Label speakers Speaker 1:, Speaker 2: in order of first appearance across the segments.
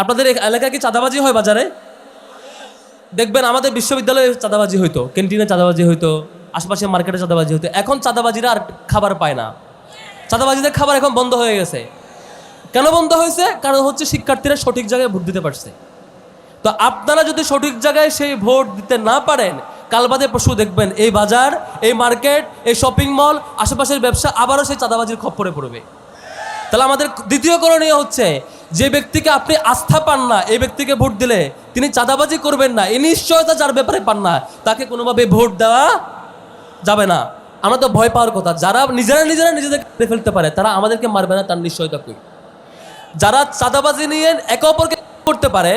Speaker 1: আপনাদের এলাকায় কি চাঁদাবাজি হয় বাজারে? দেখবেন আমাদের বিশ্ববিদ্যালয়ে চাঁদাবাজি হইতো, ক্যান্টিনে চাঁদাবাজি হইতো, আশেপাশে মার্কেটে চাঁদাবাজি হইতো। এখন চাঁদাবাজিরা আর খাবার পায় না। চাঁদাবাজিদের খাবার এখন বন্ধ হয়ে গেছে। কেন বন্ধ হয়েছে? কারণ হচ্ছে শিক্ষার্থীরা সঠিক জায়গায় ভোট দিতে পারছে। তো আপনারা যদি সঠিক জায়গায় সেই ভোট দিতে না পারেন কাল বাদে পশু দেখবেন, এই বাজার, এই মার্কেট, এই শপিং মল, আশেপাশের ব্যবসা আবারও সেই চাঁদাবাজির খপ্পরে পড়বে। তাহলে আমাদের দ্বিতীয় করণীয় হচ্ছে, যে ব্যক্তিকে আপনি আস্থা পান না, এই ব্যক্তিকে ভোট দিলে তিনি চাঁদাবাজি করবেন না এই নিশ্চয়তা যার ব্যাপারে পান না, তাকে কোনোভাবে ভোট দেওয়া যাবে না। আমরা তো ভয় পাওয়ার কথা, যারা নিজেরা নিজেরা নিজেদেরকে মেরে ফেলতে পারে, তারা আমাদেরকে মারবে না, তার নিশ্চয়তা কই? যারা চাঁদাবাজি নিয়ে একে অপরকে করতে পারে,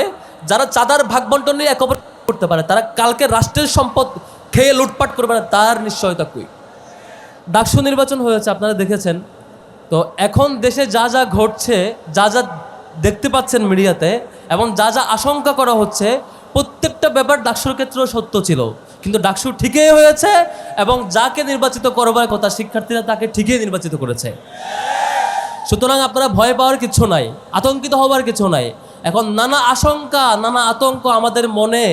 Speaker 1: যারা চাঁদার ভাগ বন্টন নিয়ে একে অপরকে করতে পারে, তারা কালকে রাষ্ট্রের সম্পদ খেয়ে লুটপাট করবে না, তার নিশ্চয়তা কই? ডাকসু নির্বাচন হয়েছে, আপনারা দেখেছেন তো এখন দেশে যা যা ঘটছে, যা যা দেখতে পাচ্ছেন মিডিয়াতে এবং যা যা আশঙ্কা করা হচ্ছে, প্রত্যেকটা ব্যাপার ডাকসুর ক্ষেত্রেও সত্য ছিল। কিন্তু ডাকসু ঠিকই হয়েছে এবং যাকে নির্বাচিত করবার কথা শিক্ষার্থীরা তাকে ঠিকই নির্বাচিত করেছে। সুতরাং আপনারা ভয় পাওয়ার কিছু নাই, আতঙ্কিত হওয়ার কিছু নাই। এখন নানা আশঙ্কা, নানা আতঙ্ক আমাদের মনে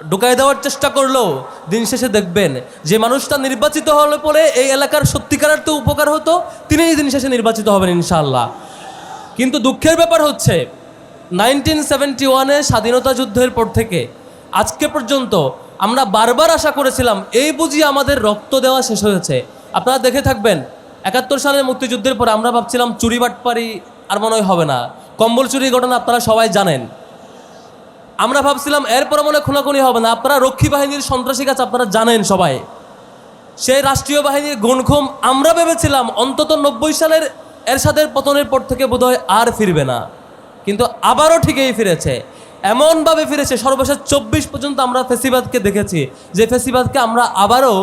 Speaker 1: ঢুকাই দেওয়ার চেষ্টা করলেও দিন শেষে দেখবেন যে মানুষটা নির্বাচিত হলে পরে এই এলাকার সত্যিকারের তো উপকার হতো, তিনিই দিন শেষে নির্বাচিত হবেন ইনশাল্লাহ কিন্তু দুঃখের ব্যাপার হচ্ছে নাইনটিন সেভেন্টি ওয়ানে স্বাধীনতা যুদ্ধের পর থেকে, আজকে পর্যন্ত আমরা বারবার আশা করেছিলাম, এই বুঝি আমাদের রক্ত দেওয়া শেষ হয়েছে। আপনারা দেখে থাকবেন, একাত্তর সালের মুক্তিযুদ্ধের পর আমরা ভাবছিলাম, চুরি বাটপারি আর মনে হয় হবে না। কম্বল চুরি ঘটনা আপনারা সবাই জানেন। আমরা ভাবছিলাম এরপরে মনে খুনাখুনি হবে না। আপনারা রক্ষী বাহিনীর সন্ত্রাসী কাজ আপনারা জানেন সবাই। সেই রাষ্ট্রীয় বাহিনীর গুণখুম আমরা ভেবেছিলাম অন্তত নব্বই সালের এরশাদের পতনের পর থেকে বোধহয় আর ফিরবে না। কিন্তু আবারও ঠিকই ফিরেছে। এমনভাবে ফিরেছে, সর্বশেষ চব্বিশ পর্যন্ত আমরা ফেসিবাদকে দেখেছি, যে ফেসিবাদকে আমরা আবারও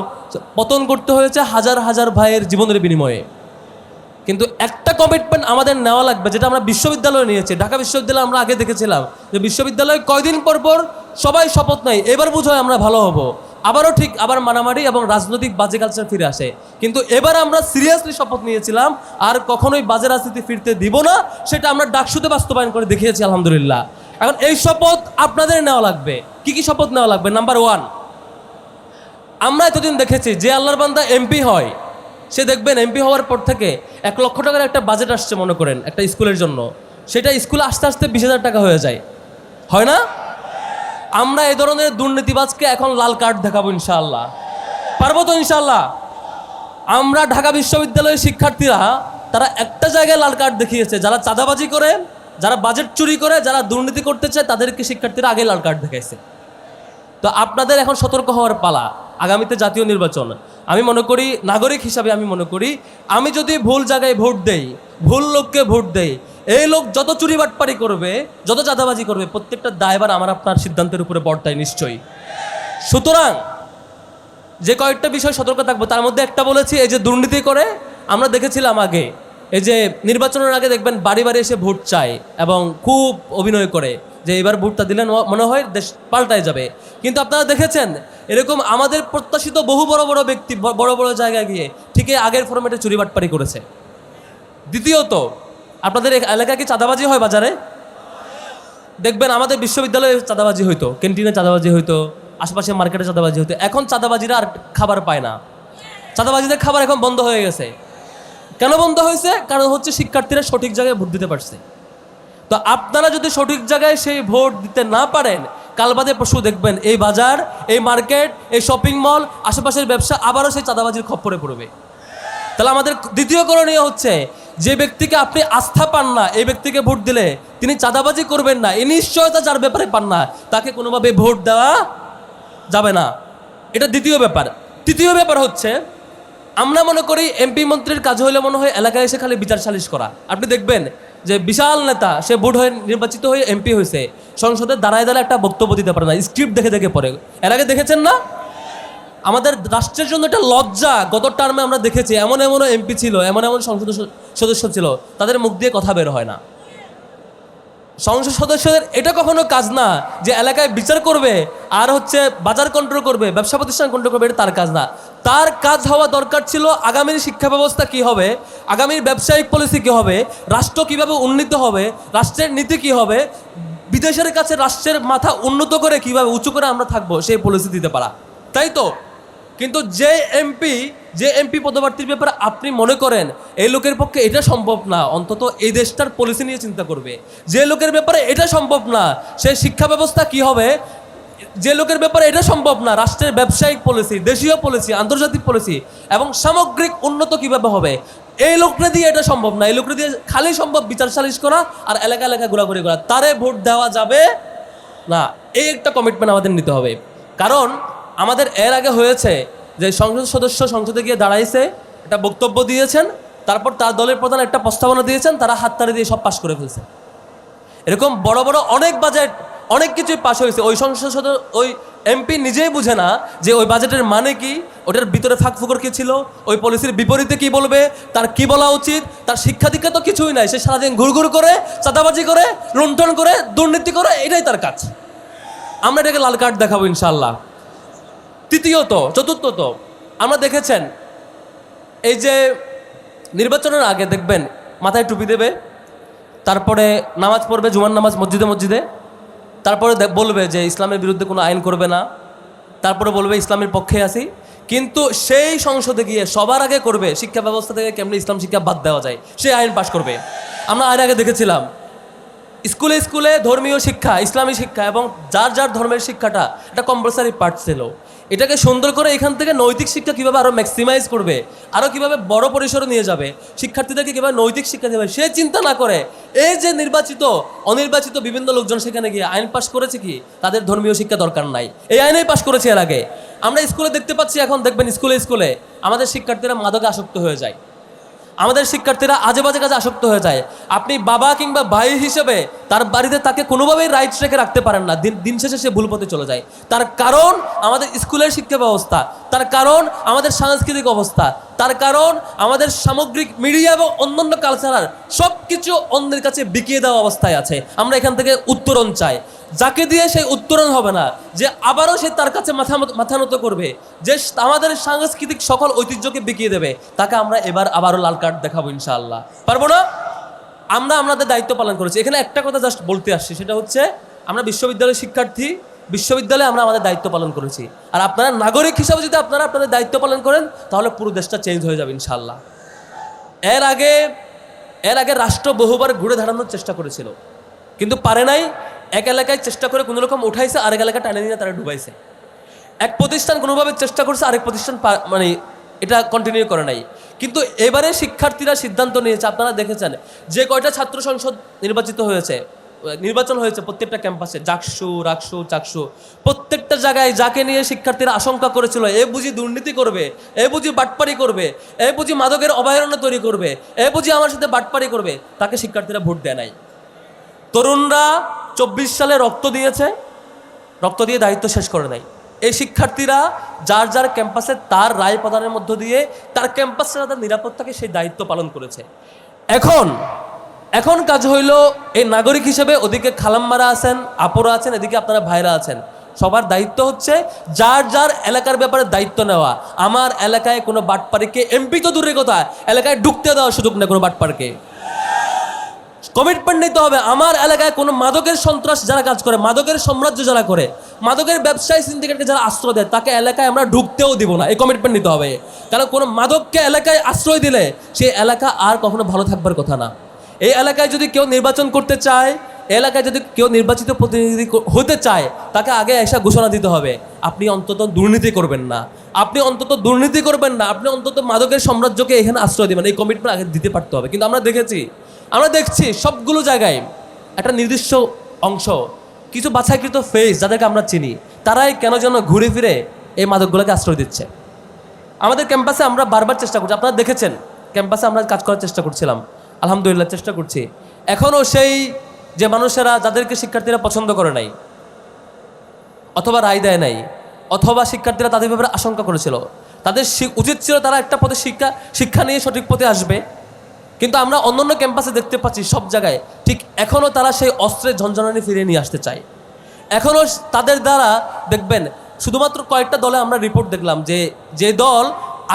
Speaker 1: পতন করতে হয়েছে হাজার হাজার ভাইয়ের জীবনের বিনিময়ে। কিন্তু একটা কমিটমেন্ট আমাদের নেওয়া লাগবে, যেটা আমরা বিশ্ববিদ্যালয়ে নিয়েছি। ঢাকা বিশ্ববিদ্যালয়ে আমরা আগে দেখেছিলাম যে বিশ্ববিদ্যালয়ে কয়দিন পর পর সবাই শপথ নেয়, এবার বুঝো আমরা ভালো হব। আবারও ঠিক আবার মারামারি এবং রাজনৈতিক বাজে কালচার ফিরে আসে। কিন্তু এবার আমরা সিরিয়াসলি শপথ নিয়েছিলাম, আর কখনোই বাজে রাজনীতি ফিরতে দিব না, সেটা আমরা ডাকসুতে বাস্তবায়ন করে দেখিয়েছি, আলহামদুলিল্লাহ। এখন এই শপথ আপনাদের নেওয়া লাগবে। কি কি শপথ নেওয়া লাগবে? নাম্বার ওয়ান আমরা এতদিন দেখেছি যে আল্লাহর বান্দা এমপি হয়। সে দেখবেন এমপি হওয়ার পর থেকে এক লক্ষ টাকার একটা বাজেট আসছে মনে করেন, একটা স্কুলের জন্য। সেটা স্কুলে আস্তে আস্তে বিশ হাজার টাকা হয়ে যায়। হয় না? আমরা এ ধরনের দুর্নীতিবাজকে এখন লাল কার্ড দেখাবো ইনশাআল্লাহ। পারব তো ইনশাআল্লাহ? আমরা ঢাকা বিশ্ববিদ্যালয়ের শিক্ষার্থীরা, তারা একটা জায়গায় লাল কার্ড দেখিয়েছে, যারা চাঁদাবাজি করে, যারা বাজেট চুরি করে, যারা দুর্নীতি করতে চায়, তাদেরকে শিক্ষার্থীরা আগে লাল কার্ড দেখাইছে। তো আপনাদের এখন সতর্ক হওয়ার পালা। আগামীতে জাতীয় নির্বাচন। আমি মনে করি, নাগরিক হিসাবে আমি মনে করি, আমি যদি ভুল জায়গায় ভোট দেই, ভুল লোককে ভোট দেই, এই লোক যত চুরি বাটপারি করবে, যত চাঁদাবাজি করবে, প্রত্যেকটা দায়বার আমার আপনার সিদ্ধান্তের উপরে বর্তায় নিশ্চয়ই। সুতরাং, যে কয়েকটা বিষয় সতর্ক থাকব, তার মধ্যে একটা বলেছি, এই যে দুর্নীতি করে, আমরা দেখেছিলাম আগে এই যে নির্বাচনের আগে দেখবেন বাড়ি বাড়ি এসে ভোট চায় এবং খুব অভিনয় করে যে এবার ভোটটা দিলেন মনে হয় দেশ পাল্টায় যাবে। কিন্তু আপনারা দেখেছেন, এরকম আমাদের প্রত্যাশিত বহু বড় বড় ব্যক্তি বড় বড় জায়গায় গিয়ে ঠিকই আগের ফরম্যাটে চুরি বাটপারি করেছে। দ্বিতীয়ত, আপনাদের এলাকায় কি চাঁদাবাজি হয় বাজারে? দেখবেন আমাদের বিশ্ববিদ্যালয়ে চাঁদাবাজি হইতো, ক্যান্টিনে চাঁদাবাজি হইতো, আশেপাশে মার্কেটে চাঁদাবাজি হইতো। এখন চাঁদাবাজিরা আর খাবার পায় না। চাঁদাবাজিদের খাবার এখন বন্ধ হয়ে গেছে। কেন বন্ধ হয়েছে? কারণ হচ্ছে শিক্ষার্থীরা সঠিক জায়গায় ভোট দিতে পারছে। তো আপনারা যদি সঠিক জায়গায় সেই ভোট দিতে না পারেন, কাল বাদে পশু দেখবেন এই বাজার, এই মার্কেট, এই শপিং মল, আশেপাশের ব্যবসা আবারও সেই চাঁদাবাজির খপ্পরে পড়বে। তাহলে আমাদের দ্বিতীয় করণীয় হচ্ছে, যে ব্যক্তিকে আপনি আস্থা পান না, এই ব্যক্তিকে ভোট দিলে তিনি চাঁদাবাজি করবেন না, এই নিশ্চয়তা যার ব্যাপারে পান না, তাকে কোনোভাবে ভোট দেওয়া যাবে না। এটা দ্বিতীয় ব্যাপার। তৃতীয় ব্যাপার হচ্ছে আমরা মনে করি এমপি মন্ত্রীর কাজ হইলে মনে হয় এলাকায় এসে খালি বিচার সালিশ করা। আপনি দেখবেন যে বিশাল নেতা, সে ভোট হয়ে নির্বাচিত হয়ে এমপি হয়েছে। সংসদে দাঁড়ায় দাঁড়ায় একটা বক্তব্য দিতে পারে না স্ক্রিপ্ট দেখে দেখে পড়ে। এর আগে দেখেছেন না? আমাদের রাষ্ট্রের জন্য একটা লজ্জা, গত টার্মে আমরা দেখেছি, এমন এমন এমপি ছিল, এমন এমন সংসদ সদস্য ছিল, তাদের মুখ দিয়ে কথা বের হয় না। সংসদ সদস্যদের এটা কখনো কাজ না যে এলাকায় বিচার করবে আর হচ্ছে বাজার কন্ট্রোল করবে, ব্যবসা প্রতিষ্ঠান কন্ট্রোল করবে, এটা তার কাজ না। তার কাজ হওয়া দরকার ছিল আগামীর শিক্ষা ব্যবস্থা কি হবে, আগামীর ব্যবসায়িক পলিসি কি হবে, রাষ্ট্র কীভাবে উন্নীত হবে, রাষ্ট্রের নীতি কি হবে, বিদেশের কাছে রাষ্ট্রের মাথা উন্নত করে কীভাবে উঁচু করে আমরা থাকব সেই পলিসি দিতে পারা। তাই তো? কিন্তু যে এমপি যে এমপি পদপ্রার্থীর ব্যাপারে আপনি মনে করেন, এই লোকের পক্ষে এটা সম্ভব না, অন্তত এই দেশটার পলিসি নিয়ে চিন্তা করবে। যে লোকের ব্যাপারে এটা সম্ভব না সে শিক্ষা ব্যবস্থা কি হবে যে লোকের ব্যাপারে এটা সম্ভব না, রাষ্ট্রের ব্যবসায়িক পলিসি দেশীয় পলিসি আন্তর্জাতিক পলিসি এবং সামগ্রিক উন্নত কীভাবে হবে, এই লোকটা দিয়ে এটা সম্ভব না। এই লোকটা দিয়ে খালি সম্ভব বিচার সালিশ করা আর এলাকা এলাকা ঘোরাঘুরি করা। তারে ভোট দেওয়া যাবে না। এই একটা কমিটমেন্ট আমাদের নিতে হবে। কারণ আমাদের এর আগে হয়েছে যে সংসদ সদস্য সংসদে গিয়ে দাঁড়াইছে, একটা বক্তব্য দিয়েছেন, তারপর তার দলের প্রধান একটা প্রস্তাবনা দিয়েছেন, তারা হাততালি দিয়ে সব পাশ করে ফেলছে। এরকম বড় বড় অনেক বাজেট অনেক কিছুই পাশ হয়েছে। ওই সংসদ ওই এমপি নিজেই বুঝে না যে ওই বাজেটের মানে কি, ওটার ভিতরে ফাঁক ফুকর কি ছিল, ওই পলিসির বিপরীতে কি বলবে, তার কি বলা উচিত, তার শিক্ষা দীক্ষা তো কিছুই নাই। সে সারাদিন ঘুরঘুর করে, চাঁদাবাজি করে, লুণ্ঠন করে, দুর্নীতি করে, এটাই তার কাজ। আমরা এটাকে লাল কার্ড দেখাবো ইনশাল্লাহ তৃতীয়ত, চতুর্থত, আমরা দেখেছেন, এই যে নির্বাচনের আগে দেখবেন, মাথায় টুপি দেবে, তারপরে নামাজ পড়বে, জুমার নামাজ মসজিদে মসজিদে তারপরে বলবে যে ইসলামের বিরুদ্ধে কোনো আইন করবে না। তারপরে বলবে, ইসলামের পক্ষে আসি কিন্তু সেই সংসদে গিয়ে সবার আগে করবে, শিক্ষা ব্যবস্থা থেকে কেমনি ইসলাম শিক্ষা বাদ দেওয়া যায়, সে আইন পাশ করবে। আমরা আইন আগে দেখেছিলাম, স্কুলে স্কুলে ধর্মীয় শিক্ষা, ইসলামী শিক্ষা এবং যার যার ধর্মের শিক্ষাটা, এটা কম্পালসারি পার্ট ছিল। এটাকে সুন্দর করে এখান থেকে নৈতিক শিক্ষা কীভাবে আরও ম্যাক্সিমাইজ করবে আরও কীভাবে বড় পরিসরে নিয়ে যাবে, শিক্ষার্থীদেরকে কীভাবে নৈতিক শিক্ষা দেবে, সে চিন্তা না করে। এই যে নির্বাচিত, অনির্বাচিত বিভিন্ন লোকজন সেখানে গিয়ে আইন পাশ করেছে কি? তাদের ধর্মীয় শিক্ষা দরকার নাই। এই আইনেই পাশ করেছে এর আগে। আমরা স্কুলে দেখতে পাচ্ছি এখন, দেখবেন স্কুলে স্কুলে আমাদের শিক্ষার্থীরা মাদকে আসক্ত হয়ে যায়। আমাদের শিক্ষার্থীরা আজে বাজে কাজে আসক্ত হয়ে যায়। আপনি বাবা কিংবা ভাই হিসেবে তার বাড়িতে তাকে কোনোভাবেই রাইটস রেখে রাখতে পারেন না। দিন দিন শেষে সে ভুল পথে চলে যায়। তার কারণ আমাদের স্কুলের শিক্ষা ব্যবস্থা, তার কারণ আমাদের সাংস্কৃতিক অবস্থা, তার কারণ আমাদের সামগ্রিক মিডিয়া এবং অন্যান্য কালচারাল সব কিছু অন্যের কাছে বিকিয়ে দেওয়া অবস্থায় আছে। আমরা এখান থেকে উত্তরণ চাই। যাকে দিয়ে সেই উত্তরণ হবে না, যে আবারও সে তার কাছে মাথা মাথা নত করবে, যে আমাদের সাংস্কৃতিক সকল ঐতিহ্যকে বিকিয়ে দেবে, তাকে আমরা এবার আবারও লাল কার্ড দেখাবো ইনশাআল্লাহ। পারব না? আমরা আমাদের দায়িত্ব পালন করেছি। এখানে একটা কথা জাস্ট বলতে আসছি, সেটা হচ্ছে আমরা বিশ্ববিদ্যালয়ের শিক্ষার্থী, বিশ্ববিদ্যালয়ে আমরা আমাদের দায়িত্ব পালন করেছি। আর আপনারা নাগরিক হিসাবে যদি আপনারা আপনাদের দায়িত্ব পালন করেন, তাহলে পুরো দেশটা চেঞ্জ হয়ে যাবে ইনশাআল্লাহ। এর আগে এর আগে রাষ্ট্র বহুবার ঘুরে দাঁড়ানোর চেষ্টা করেছিল। কিন্তু পারে নাই এক এলাকায় চেষ্টা করে কোনো রকম উঠাইছে, আরেক এলাকা টানে নিয়ে তারা ডুবাইছে। এক প্রতিষ্ঠান কোনোভাবে চেষ্টা করছে, আরেক প্রতিষ্ঠান মানে এটা কন্টিনিউ করে নাই। কিন্তু এবারে শিক্ষার্থীরা সিদ্ধান্ত নিয়েছে, আপনারা দেখেছেন, যে কয়টা ছাত্র সংসদ নির্বাচিত হয়েছে, নির্বাচন হয়েছে প্রত্যেকটা ক্যাম্পাসে, জাকসু, রাকসু, চাকসু, প্রত্যেকটা জায়গায় যাকে নিয়ে শিক্ষার্থীরা আশঙ্কা করেছিল, এ বুঝি দুর্নীতি করবে, এ বুঝি বাটপারি করবে, এ বুঝি মাদকের অভয়ারণ্য তৈরি করবে, এ বুঝি আমার সাথে বাটপারি করবে, তাকে শিক্ষার্থীরা ভোট দেয় নাই। তরুণরা চব্বিশ সালে রক্ত দিয়েছে, রক্ত দিয়ে দায়িত্ব শেষ করে নাই। এই শিক্ষার্থীরা যার যার ক্যাম্পাসে তার রায় প্রদানের মধ্য দিয়ে তার ক্যাম্পাসে তাদের নিরাপত্তাকে সেই দায়িত্ব পালন করেছে। এখন এখন কাজ হইল এই নাগরিক হিসেবে ওদিকে খালাম্মারা আছেন, আপরা আছেন, এদিকে আপনারা ভাইরা আছেন। সবার দায়িত্ব হচ্ছে যার যার এলাকার ব্যাপারে দায়িত্ব নেওয়া। আমার এলাকায় কোনো বাটপাড়িকে, এমপি তো দূরের কথা, এলাকায় ঢুকতে দেওয়ার সুযোগ নেই কোনো বাটপাড়কে। কমিটমেন্ট নিতে হবে। আমার এলাকায় কোনো মাদকের সন্ত্রাস যারা কাজ করে, মাদকের সাম্রাজ্য যারা করে, মাদকের ব্যবসায়ী সিন্ডিকেটকে যারা আশ্রয় দেয়, তাকে এলাকায় আমরা ঢুকতেও দিব না। এই কমিটমেন্ট নিতে হবে। কারণ কোনো মাদককে এলাকায় আশ্রয় দিলে সেই এলাকা আর কখনো ভালো থাকবার কথা না। এই এলাকায় যদি কেউ নির্বাচন করতে চায় এলাকায় যদি কেউ নির্বাচিত প্রতিনিধি হতে চায়, তাকে আগে এসা ঘোষণা দিতে হবে, আপনি অন্তত দুর্নীতি করবেন না। আপনি অন্তত দুর্নীতি করবেন না, আপনি অন্তত মাদকের সাম্রাজ্যকে এখানে আশ্রয় দেবেন। এই কমিটমেন্ট আগে দিতে পারতে হবে। কিন্তু আমরা দেখেছি আমরা দেখছি সবগুলো জায়গায় একটা নির্দিষ্ট অংশ, কিছু বাছাইকৃত ফেস যাদেরকে আমরা চিনি, তারাই কেন যেন ঘুরে ফিরে এই মাদকগুলোকে আশ্রয় দিচ্ছে। আমাদের ক্যাম্পাসে আমরা বারবার চেষ্টা করছি, আপনারা দেখেছেন, ক্যাম্পাসে আমরা কাজ করার চেষ্টা করছিলাম, আলহামদুলিল্লাহ চেষ্টা করছি। এখনও সেই যে মানুষেরা যাদেরকে শিক্ষার্থীরা পছন্দ করে নাই, অথবা রায় দেয় নাই, অথবা শিক্ষার্থীরা তাদের ব্যাপারে আশঙ্কা করেছিল, তাদের উচিত ছিল তারা একটা পথে শিক্ষা শিক্ষা নিয়ে সঠিক পথে আসবে কিন্তু আমরা অন্যান্য ক্যাম্পাসে দেখতে পাচ্ছি সব জায়গায় ঠিক এখনও তারা সেই অস্ত্রের ঝঞ্ঝনানি ফিরিয়ে নিয়ে আসতে চায়। এখনও তাদের দ্বারা দেখবেন শুধুমাত্র কয়েকটা দলে আমরা রিপোর্ট দেখলাম যে যে দল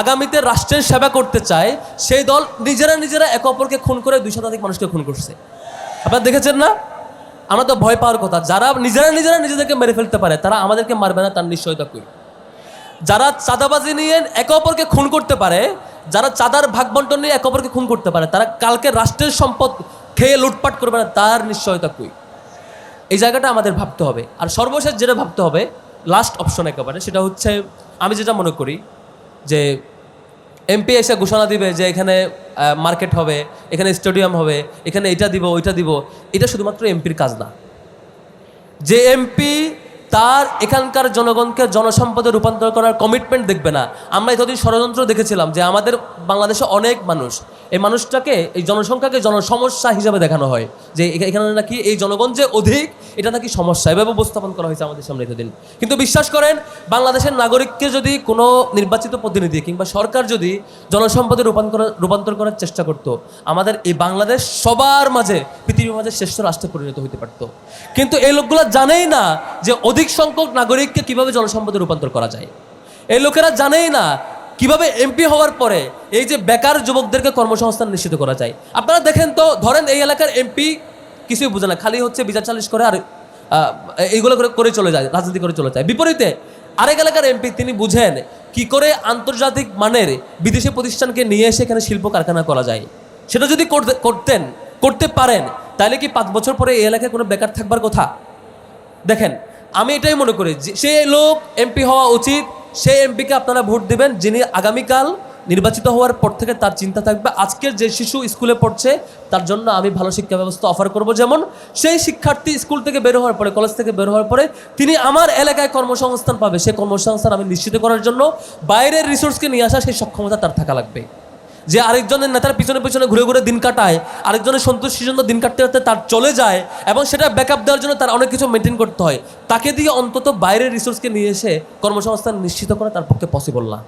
Speaker 1: আগামীতে রাষ্ট্রের সেবা করতে চায়, সেই দল নিজেরা নিজেরা একে অপরকে খুন করে দুই শতাধিক মানুষকে খুন করছে। আপনারা দেখেছেন না? আমরা তো ভয় পাওয়ার কথা। যারা নিজেরা নিজেরা নিজেদেরকে মেরে ফেলতে পারে, তারা আমাদেরকে মারবে না, তার নিশ্চয়তা কই? যারা চাঁদাবাজি নিয়ে একে অপরকে খুন করতে পারে যারা চাঁদার ভাগ বন্টন নিয়ে একে অপরকে খুন করতে পারে, তারা কালকে রাষ্ট্রের সম্পদ খেয়ে লুটপাট করবে না, তার নিশ্চয়তা কই? এই জায়গাটা আমাদের ভাবতে হবে। আর সর্বশেষ যেটা ভাবতে হবে লাস্ট অপশন একেবারে, সেটা হচ্ছে, আমি যেটা মনে করি যে এমপি এসে ঘোষণা দিবে যে এখানে মার্কেট হবে, এখানে স্টেডিয়াম হবে, এখানে এটা দিব, ওইটা দিব, এটা শুধুমাত্র এমপির কাজ না। যে এমপি তার এখানকার জনগণকে জনসম্পদে রূপান্তর করার কমিটমেন্ট দেখবে না। আমরা এতদিন ষড়যন্ত্র দেখেছিলাম যে আমাদের বাংলাদেশে অনেক মানুষ এই মানুষটাকে, এই জনসংখ্যাকে জনসমস্যা হিসাবে দেখানো হয়। যে এখানে নাকি এই জনগণ যে অধিক, এটা নাকি সমস্যা। এভাবে উপস্থাপন করা হয়েছে আমাদের সামনে এতদিন। কিন্তু বিশ্বাস করেন, বাংলাদেশের নাগরিককে যদি কোনো নির্বাচিত প্রতিনিধি কিংবা সরকার যদি জনসম্পদে রূপান্তর রূপান্তর করার চেষ্টা করত, আমাদের এই বাংলাদেশ সবার মাঝে, পৃথিবীর মাঝে শ্রেষ্ঠ রাষ্ট্রে পরিণত হতে পারত। কিন্তু এই লোকগুলো জানেই না যে অধিক সংখ্যক নাগরিককে কীভাবে জনসম্পদে রূপান্তর করা যায়। এই লোকেরা জানেই না কীভাবে এমপি হওয়ার পরে এই যে বেকার যুবকদেরকে কর্মসংস্থান নিশ্চিত করা যায়? আপনারা দেখেন তো, ধরেন এই এলাকার এমপি কিছুই বুঝে না, খালি হচ্ছে বিচার চালিশ করে আর এইগুলো করে করে চলে যায়, রাজনীতি করে চলে যায়। বিপরীতে, আরেক এলাকার এমপি তিনি বুঝেন কি করে আন্তর্জাতিক মানের বিদেশি প্রতিষ্ঠানকে নিয়ে এসে এখানে শিল্প কারখানা করা যায়। সেটা যদি করতে- করতেন, করতে পারেন, তাহলে কি পাঁচ বছর পরে এই এলাকায় কোনো বেকার থাকবার কথা? দেখেন, আমি এটাই মনে করি যে, সে লোক এমপি হওয়া উচিত সেই এমপিকে আপনারা ভোট দেবেন, যিনি আগামীকাল নির্বাচিত হওয়ার পর থেকে তার চিন্তা থাকবে। আজকের যে শিশু স্কুলে পড়ছে, তার জন্য আমি ভালো শিক্ষা ব্যবস্থা অফার করব। যেমন, সেই শিক্ষার্থী স্কুল থেকে বের হওয়ার পরে কলেজ থেকে বের হওয়ার পরে, তিনি আমার এলাকায় কর্মসংস্থান পাবে। সেই কর্মসংস্থান আমি নিশ্চিত করার জন্য বাইরের রিসোর্সকে নিয়ে আসা সেই সক্ষমতা তার থাকা লাগবে। যে আরেকজনের নেতার পিছনে পিছনে ঘুরে ঘুরে দিন কাটায়, আরেকজনের সন্তুষ্টির জন্য দিন কাটতে কাটতে তার চলে যায় এবং সেটা ব্যাকআপ দেওয়ার জন্য তার অনেক কিছু মেনটেন করতে হয়। তাকে দিয়ে অন্তত বাইরের রিসোর্সকে নিয়ে এসে কর্মসংস্থান নিশ্চিত করা তার পক্ষে পসিবল না।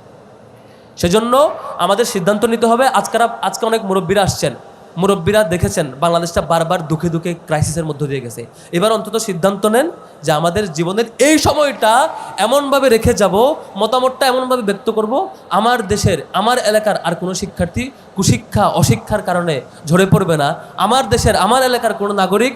Speaker 1: সেজন্য আমাদের সিদ্ধান্ত নিতে হবে। আজকার আজকে অনেক মুরব্বীরা আসছেন। মুরব্বীরা দেখেছেন বাংলাদেশটা বারবার দুঃখে দুঃখে ক্রাইসিসের মধ্য দিয়ে গেছে। এবার অন্তত সিদ্ধান্ত নেন যে আমাদের জীবনের এই সময়টা এমনভাবে রেখে যাব, মতামতটা এমনভাবে ব্যক্ত করব, আমার দেশের, আমার এলাকার আর কোনো শিক্ষার্থী কুশিক্ষা, অশিক্ষার কারণে ঝরে পড়বে না। আমার দেশের, আমার এলাকার কোনো নাগরিক